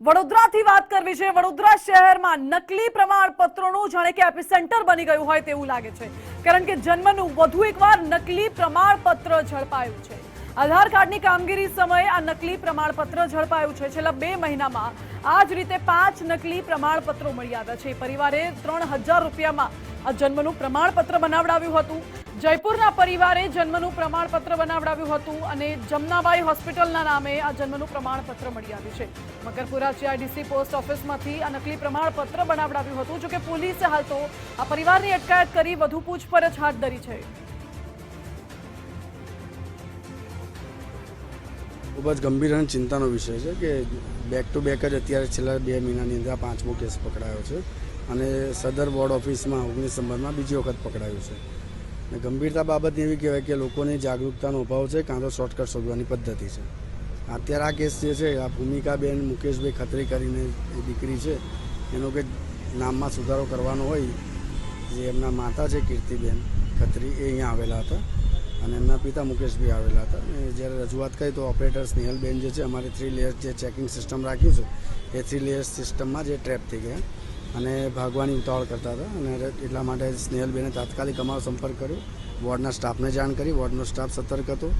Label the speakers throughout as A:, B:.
A: વડોદરાથી વાત કરવી છે. વડોદરા શહેરમાં નકલી પ્રમાણપત્રોનું જાણે કે એપિસેન્ટર બની ગયું હોય તેવું લાગે છે. કારણ કે જન્મનું વધુ એકવાર નકલી પ્રમાણપત્ર ઝડપાયું છે. આધાર કાર્ડની કામગીરી સમયે આ નકલી પ્રમાણપત્ર ઝડપાયું છેલ્લા બે મહિનામાં આ જ રીતે પાંચ નકલી પ્રમાણપત્રો મળી આવ્યા છે. પરિવારે ત્રણ હજાર રૂપિયામાં આ જન્મનું પ્રમાણપત્ર બનાવડાવ્યું હતું. જયપુરના પરિવારે જન્મનું પ્રમાણપત્ર બનાવડાવ્યું હતું અને જમનાબાઈ હોસ્પિટલના નામે આ જન્મનું પ્રમાણપત્ર મળી આવ્યું છે. મકરપુરા જીઆઈડીસી પોસ્ટ ઓફિસમાંથી આ નકલી પ્રમાણપત્ર બનાવડાવ્યું હતું. જોકે પોલીસે હાલ તો આ પરિવારની અટકાયત કરી વધુ પૂછપરછ હાથ ધરી છે.
B: ખૂબ જ ગંભીર અને ચિંતાનો વિષય છે કે બેક ટુ બેક જ અત્યારે છેલ્લા બે મહિનાની અંદર પાંચમો કેસ પકડાયો છે અને સદર બોર્ડ ઓફિસમાં ઓગણીસ નંબરમાં બીજી વખત પકડાયું છે. અને ગંભીરતા બાબતને એવી કહેવાય કે લોકોની જાગૃતતાનો અભાવ છે, કાં તો શોર્ટકટ શોધવાની પદ્ધતિ છે. અત્યારે આ કેસ જે છે, આ ભૂમિકાબેન મુકેશભાઈ ખત્રી કરીને એ દીકરી છે, એનો કે નામમાં સુધારો કરવાનો હોય, જે એમના માતા છે, કીર્તિબેન ખત્રી, એ અહીંયા આવેલા હતા. અને એમના પિતા મુકેશભાઈ આવેલા હતા. અને જ્યારે રજૂઆત કરી તો ઓપરેટર સ્નેહલબેન જે છે, અમારે થ્રી લેયર્સ જે ચેકિંગ સિસ્ટમ રાખ્યું છે, એ થ્રી લેયર્સ સિસ્ટમમાં જે ટ્રેપ થઈ ગયા. અને ભાગવાની ઉતાવળ કરતા હતા. અને એટલા માટે સ્નેહલબેને તાત્કાલિક અમારો સંપર્ક કર્યો. વોર્ડના સ્ટાફને જાણ કરી. વોર્ડનો સ્ટાફ સતર્ક હતો.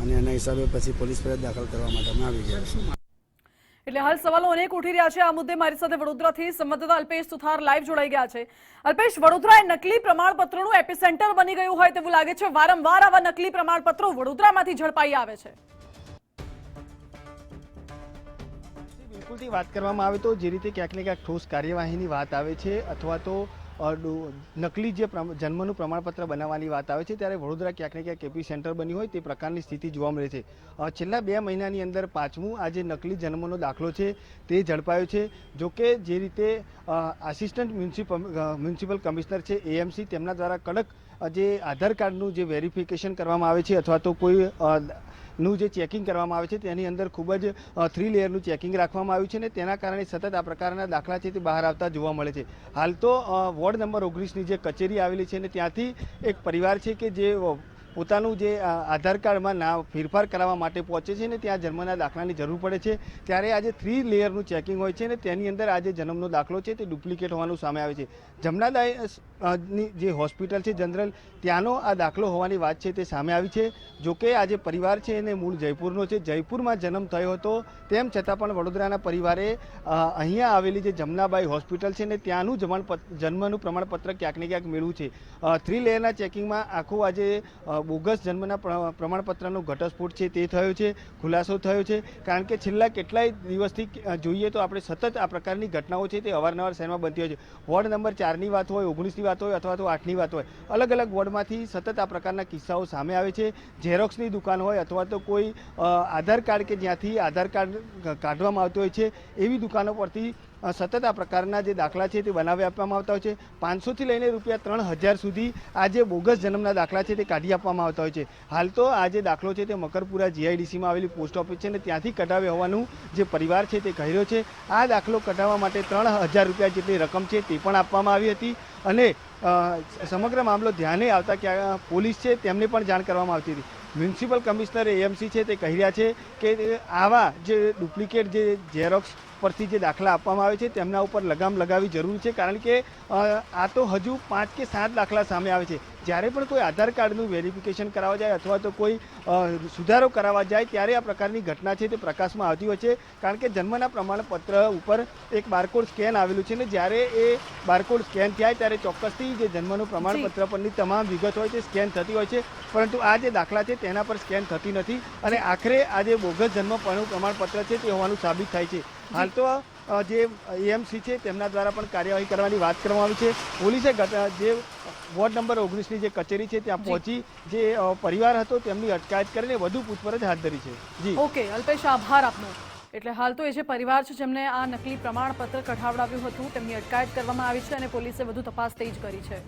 B: અને એના હિસાબે પછી પોલીસ ફરિયાદ દાખલ કરવા માટે અમે આવી ગયા.
A: એટલે હાલ સવાલો અનેક ઉઠી રહ્યા છે. આ મુદ્દે મારી સાથે વડોદરાથી સંવાદદાતા અલ્પેશ સુથાર લાઈવ જોડાઈ ગયા છે. અલ્પેશ વડોદરા એ નકલી પ્રમાણપત્રોનું એપિસેન્ટર બની ગયું હોય તેવું લાગે છે. વારંવાર આવા નકલી પ્રમાણપત્રો વડોદરામાંથી ઝડપાઈ આવે છે.
C: બિલકુલથી વાત કરવામાં આવે તો જે રીતે ક્યાંક ને ક્યાંક ઠોસ કાર્યવાહીની વાત આવે છે, અથવા તો નકલી જે જન્મનું પ્રમાણપત્ર બનાવવાની વાત આવે છે, ત્યારે વડોદરા ક્યાંક ને ક્યાંક એપી સેન્ટર બન્યું હોય તે પ્રકારની સ્થિતિ જોવા મળે છે. છેલ્લા બે મહિનાની અંદર પાંચમું આ જે નકલી જન્મનો દાખલો છે તે ઝડપાયો છે. જોકે જે રીતે આસિસ્ટન્ટ મ્યુનિસિપલ મ્યુનિસિપલ કમિશનર છે એએમસી તેમના દ્વારા કડક જે આધાર કાર્ડનું જે વેરિફિકેશન કરવામાં આવે છે અથવા તો કોઈ નું જે ચેકિંગ કરવામાં આવે છે તેની અંદર ખૂબ જ થ્રી લેયરનું ચેકિંગ રાખવામાં આવ્યું છે ને તેના કારણે સતત આ પ્રકારના દાખલા છે તે બહાર આવતા જોવા મળે છે. હાલ તો વોર્ડ નંબર ઓગણીસની જે કચેરી આવેલી છે ને ત્યાંથી એક પરિવાર છે કે જે પોતાનું જે આધાર કાર્ડમાં ના, ફેરફાર કરાવવા માટે પહોંચે છે ને ત્યાં જન્મના દાખલાની જરૂર પડે છે. ત્યારે આજે થ્રી લેયરનું ચેકિંગ હોય છે ને તેની અંદર આજે જન્મનો દાખલો છે તે ડુપ્લિકેટ હોવાનું સામે આવે છે. જમનાદાય ની જે હોસ્પિટલ છે જનરલ, ત્યાંનો આ દાખલો હોવાની વાત છે તે સામે આવી છે. જોકે આ જે પરિવાર છે એને મૂળ જયપુરનો છે. જયપુરમાં જન્મ થયો હતો. તેમ છતાં પણ વડોદરાના પરિવારે અહીંયા આવેલી જે જમનાબાઈ હોસ્પિટલ છે ને ત્યાંનું જમણ જન્મનું પ્રમાણપત્ર ક્યાંક ને ક્યાંક મેળવું છે. થ્રી લેયરના ચેકિંગમાં આખું આજે બોગસ જન્મના પ્ર- પ્રમાણપત્રનો ઘટસ્ફોટ છે તે થયો છે, ખુલાસો થયો છે. કારણ કે છેલ્લા કેટલાય દિવસથી જોઈએ તો આપણે સતત આ પ્રકારની ઘટનાઓ છે તે અવારનવાર શહેરમાં બનતી હોય છે. વોર્ડ નંબર ચારની વાત હોય, ઓગણીસની વાત હોય અથવા તો આઠની વાત હોય, અલગ અલગ વોર્ડમાંથી સતત આ પ્રકારના કિસ્સાઓ સામે આવે છે. ઝેરોક્સની દુકાન હોય અથવા તો કોઈ આધાર કાર્ડ કે જ્યાંથી આધાર કાર્ડ કાઢવામાં આવતું હોય છે, એવી દુકાનો પરથી સતત આ પ્રકારના જે દાખલા છે તે બનાવી આપવામાં આવતા હોય છે. પાંચસોથી લઈને રૂપિયા ત્રણ હજાર સુધી આ જે બોગસ જન્મના દાખલા છે તે કાઢી આપવામાં આવતા હોય છે. હાલ તો આ જે દાખલો છે તે મકરપુરા જીઆઈડીસીમાં આવેલી પોસ્ટ ઓફિસ છે અને ત્યાંથી કઢાવ્યો હોવાનું જે પરિવાર છે તે કહી રહ્યો છે. આ દાખલો કઢાવવા માટે ત્રણ હજાર રૂપિયા જેટલી રકમ છે તે પણ આપવામાં આવી હતી અને સમગ્ર મામલો ધ્યાને આવતા ક્યાં પોલીસ છે તેમને પણ જાણ કરવામાં આવતી હતી. મ્યુનિસિપલ કમિશનર એએમસી છે તે કહી રહ્યા છે કે આવા જે ડુપ્લિકેટ જે ઝેરોક્સ પરથી જે દાખલા આપવામાં આવે છે તેમના ઉપર લગામ લગાવવી જરૂરી છે કારણ કે આ તો હજુ પાંચ કે સાત દાખલા સામે આવે છે. જ્યારે પણ કોઈ આધાર કાર્ડનું વેરિફિકેશન કરાવવા જાય અથવા તો કોઈ સુધારો કરાવવા જાય ત્યારે આ પ્રકારની ઘટના છે તે પ્રકાશમાં આવતી હોય છે કારણ કે જન્મના પ્રમાણપત્ર ઉપર એક બારકોડ સ્કેન આવેલું છે ને જ્યારે એ બારકોડ સ્કેન થાય ત્યારે ચોક્કસથી જે જન્મનું પ્રમાણપત્ર પરની તમામ વિગત હોય તે સ્કેન થતી હોય છે. પરંતુ આ જે દાખલા છે તેના પર સ્કેન થતી નથી અને આખરે આ જે બોગસ જન્મ પ્રમાણપત્ર છે તે હોવાનું સાબિત થાય છે. હાલ તો જે એએમસી છે તેમના દ્વારા પણ કાર્યવાહી કરવાની વાત કરવામાં આવી છે. પોલીસે જે વોર્ડ નંબર ઓગણીસની જે કચેરી છે ત્યાં પહોંચી જે પરિવાર હતો તેમની અટકાયત કરીને વધુ પૂછપરછ હાથ ધરી છે. જી.
A: ઓકે અલ્પેશ આભાર આપનો. એટલે હાલ તો એ જે પરિવાર છે જેમને આ નકલી પ્રમાણપત્ર કઢાવડાવ્યું હતું તેમની અટકાયત કરવામાં આવી છે અને પોલીસે વધુ તપાસ તેજ કરી છે.